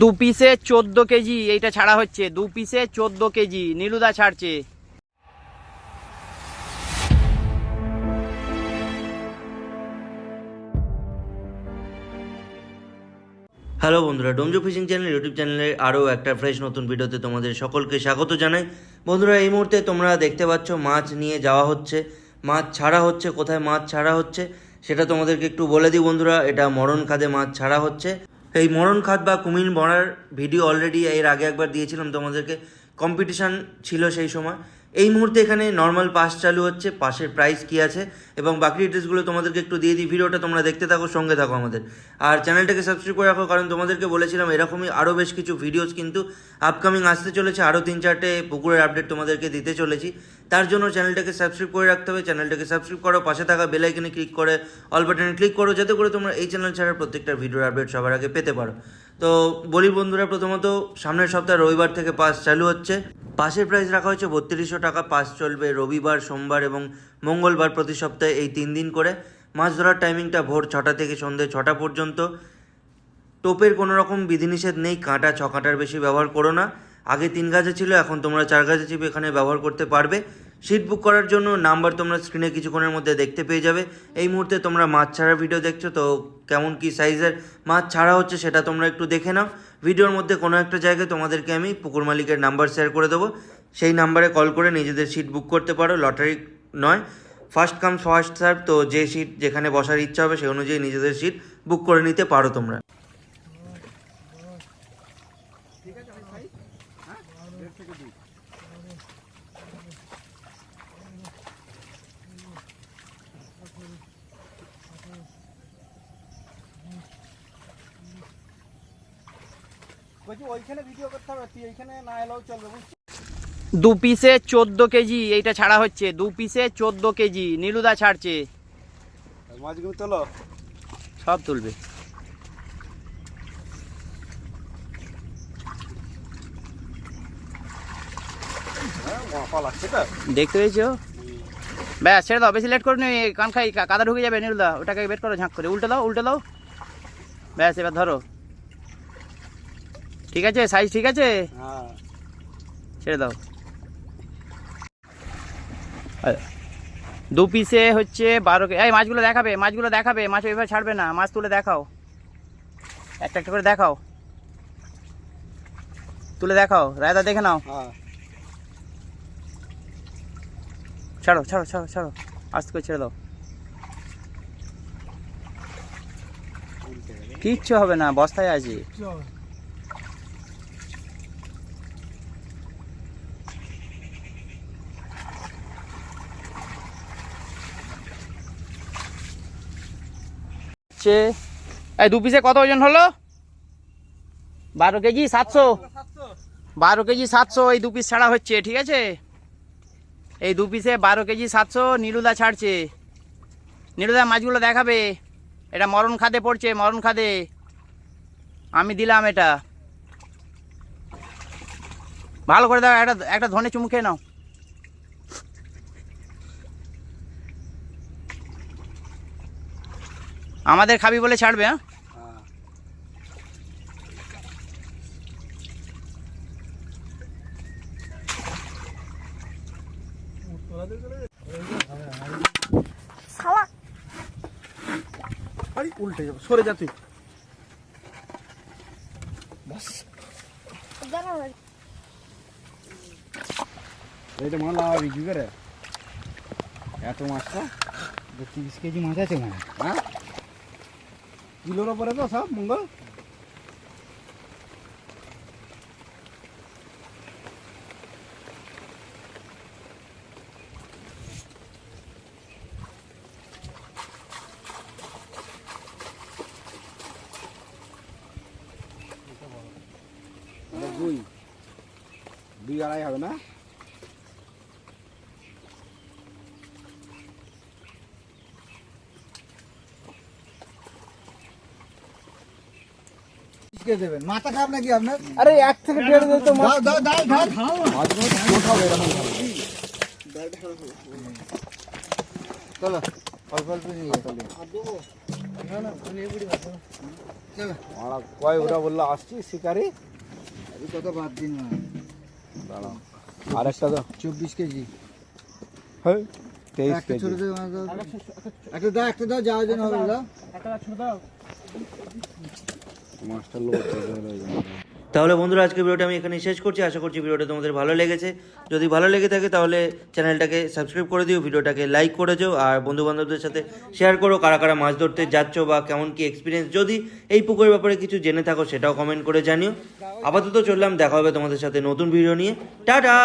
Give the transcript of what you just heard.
দু পিসে চোদ্দ কেজি, এইটা ছাড়া হচ্ছে। দু পিসে চোদ্দ কেজি, নীলুদা ছাড়ছে। হ্যালো বন্ধুরা, ডোমজো ফিশিং চ্যানেল, ইউটিউব চ্যানেলে আরও একটা ফ্রেশ নতুন ভিডিওতে তোমাদের সকলকে স্বাগত জানাই। বন্ধুরা, এই মুহূর্তে তোমরা দেখতে পাচ্ছ মাছ নিয়ে যাওয়া হচ্ছে। মাছ ছাড়া হচ্ছে, কোথায় মাছ ছাড়া হচ্ছে, সেটা তোমাদেরকে একটু বলে দিই বন্ধুরা। এটা মরণ খাদে মাছ ছাড়া হচ্ছে। এই মরণ খাত বা কুমির মরার ভিডিও অলরেডি এর আগে একবার দিয়েছিলাম তোমাদেরকে। কম্পিটিশান ছিল সেই সময়। এই মুহূর্তে এখানে নর্মাল পাস চালু হচ্ছে পাশের প্রাইস কি আছে এবং বাকি ডিটেলসগুলো তোমাদেরকে একটু দিয়ে দিই, ভিডিওটা তোমরা দেখতে থাকো, সঙ্গে থাকো আমাদের। আর চ্যানেলটাকে সাবস্ক্রাইব করে রাখো, কারণ তোমাদেরকে বলেছিলাম এরকমই আরও বেশ কিছু ভিডিওস কিন্তু আপকামিং আসতে চলেছে আরও তিন চারটে পুকুরের আপডেট তোমাদেরকে দিতে চলেছি। তার জন্য চ্যানেলটাকে সাবস্ক্রাইব করে রাখতে হবে চ্যানেলটাকে সাবস্ক্রাইব করো, পাশে থাকা বেল আইকনে ক্লিক করে অল বাটনে ক্লিক করো, যাতে করে তোমরা এই চ্যানেল ছাড়া প্রত্যেকটা ভিডিওর আপডেট সবার আগে পেতে পারো। তো বলি বন্ধুরা, প্রথমত সামনের সপ্তাহে রবিবার থেকে পাস চালু হচ্ছে। পাশের প্রাইস রাখা হয়েছে বত্রিশশো টাকা, পাস চলবে রবিবার, সোমবার এবং মঙ্গলবার প্রতি সপ্তাহে এই তিন দিন করে। মাছ ধরার টাইমিংটা ভোর ছটা থেকে সন্ধ্যে ছটা পর্যন্ত। টোপের কোনো রকম বিধিনিষেধ নেই, কাঁটা ছ কাঁটার বেশি ব্যবহার করো না। আগে তিন গাছে ছিল, এখন তোমরা চার গাছে চিপে এখানে ব্যবহার করতে পারবে। সিট বুক করার জন্য নাম্বার তোমরা স্ক্রিনে কিছুক্ষণের মধ্যে দেখতে পেয়ে যাবে। এই মুহূর্তে তোমরা মাছ ছাড়া ভিডিও দেখছ, তো কেমন কি সাইজের মাছ ছাড়া হচ্ছে সেটা তোমরা একটু দেখে নাও। ভিডিওর মধ্যে কোনো একটা জায়গায় তোমাদেরকে আমি পুকুর মালিকের নাম্বার শেয়ার করে দেবো। সেই নাম্বারে কল করে নিজেদের সিট বুক করতে পারো লটারি নয়। ফার্স্ট কাম ফার্স্ট সার্ভ তো যে সিট যেখানে বসার ইচ্ছা হবে সেই অনুযায়ী নিজেদের সিট বুক করে নিতে পারো তোমরা। বলছি ওইখানে ভিডিও করতে হবে তুই এইখানে না এলেও চলবে বুঝছিস? দু পিসে চোদ্দ কেজি এইটা ছাড়া হচ্ছে। দু পিসে চোদ্দ কেজি নীলুদা ছাড়ছে। মাছগুলো তোলো। সব তুলবে। হ্যাঁ দেখতে পেয়েছ? ব্যাস ছেড়ে দাও বেশি লেট করো নি কান খাই কাদা ঢুকে যাবে নীলদা। ওটাকে বের করো ঝাঁক করে। উল্টে দাও উল্টে দাও। ব্যাস এবার ধরো। ঠিক আছে সাইজ ঠিক আছে? হ্যাঁ। ছেড়ে দাও। দু পিসে হচ্ছে বারো কে এই মাছগুলো দেখাবে মাছগুলো দেখাবে মাছ ওইভাবে ছাড়বে না মাছ তুলে দেখাও। একটা একটা করে দেখাও। তুলে দেখাও রায়দা দেখে নাও। হ্যাঁ। ছাড়ো ছাড়ো ছাড়ো ছাড়ো আস্তে করে ছেড়ে দাও। কিচ্ছু হবে না বস্তায় আছে। হচ্ছে, এই দু পিসে কত ওজন হলো? বারো কেজি, সাতশো? বারো কেজি, সাতশো, এই দু পিস ছাড়া হচ্ছে, ঠিক আছে? এই দু পিসে বারো কেজি, সাতশো, নীলুদা ছাড়ছে। নীলুদা মাছগুলো দেখাবে। এটা মরণ খাদে পড়ছে, মরণ খাদে। আমি দিলাম এটা। ভালো করে দাও, একটা একটা ধনে চুমু খেয়ে নাও। আমাদের খাবি বলে ছাড়বে হ্যাঁ? উল্টে যাবে সরে যা তুই। এইটা মনে লাগাবি কি করে? এত মাছটা তিরিশ কেজি মাছ আছে মনে হয়, হ্যাঁ কিলোর ওপরে তো সব মঙ্গল দুই দুই আড়াই হবে না দেবেন। মাথা খারাপ নাকি আপনার? আরে এক থেকে দেড় দিন তো দাও দাও দাও দাও। চলো অল্প অল্প নিয়ে কয় ওরা বলল আসছি শিকারি? কত বাদ দিন না। দাঁড়াও। আর একটা তো চব্বিশ কেজি। হ্যাঁ তেইশ একটা কেজি। দাও একটা দাও। একটা দাও যাওয়ার জন্য হবে দাও মাছটা লোড তাহলে বন্ধুরা আজকে ভিডিওটা আমি এখানে শেষ করছি। আশা করছি ভিডিওটা তোমাদের ভালো লেগেছে। যদি ভালো লেগে থাকে তাহলে চ্যানেলটাকে সাবস্ক্রাইব করে দিও, ভিডিওটাকে লাইক করে দিও, আর বন্ধু বান্ধবদের সাথে শেয়ার করো। কারা কারা মাছ ধরতে যাচ্ছ বা কেমন কি এক্সপিরিয়েন্স যদি এই পুকুরের ব্যাপারে কিছু জেনে থাকো সেটাও কমেন্ট করে জানিও। আপাতত চললাম, দেখা হবে তোমাদের সাথে নতুন ভিডিও নিয়ে। টাটা!